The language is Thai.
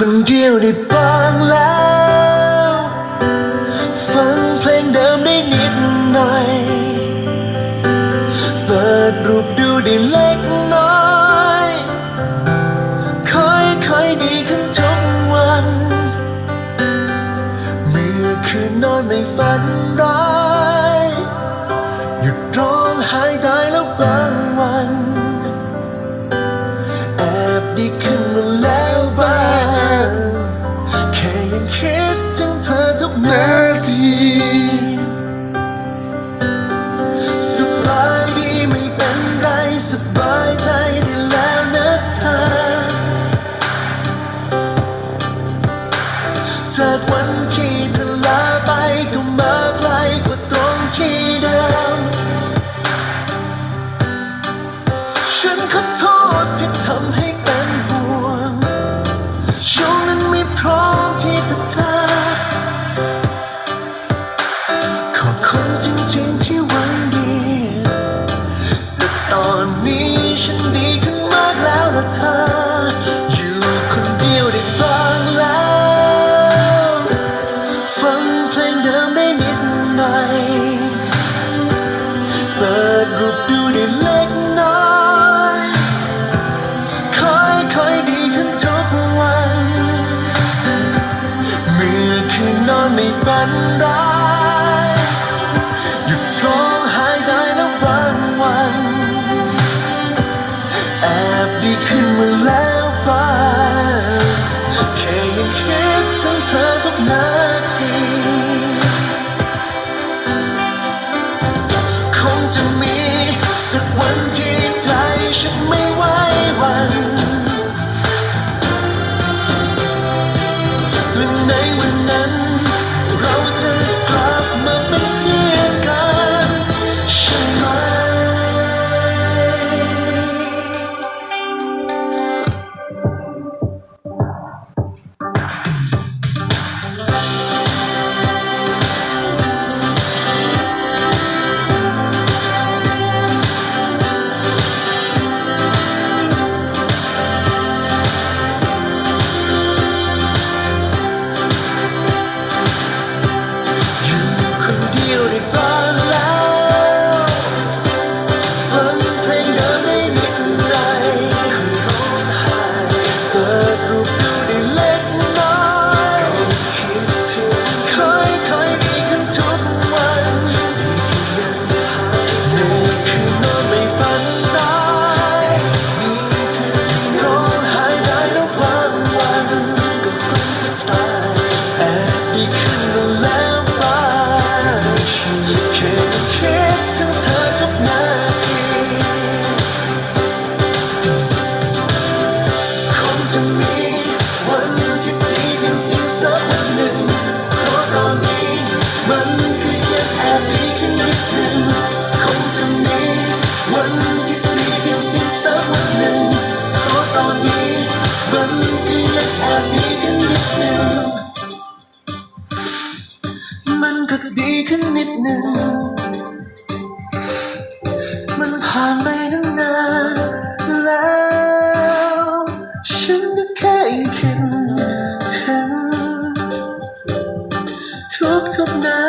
คนเดียวได้บ้างแล้ว ฟังเพลงเดิมได้นิดหน่อย เปิดรูปดูได้เล็กน้อยค่อยค่อยดีขึ้นทุกวัน เมื่อคืนนอนไม่ฝัน 这滚起。 นอนไม่ฝันร้ายหยุดร้องหายได้แล้วบางวัน แอบดีขึ้นมาแล้วบ้างแค่ยังคิดถึงเธอทุกนาทีคงจะมีสักวันที่ใจฉันไม่ไหววันและในวันนั้น become the light. มันก็ดีขึ้นนิดหนึ่ง มันผ่านไปนานแล้ว ฉันก็แค่คิดถึงทุกทุกนา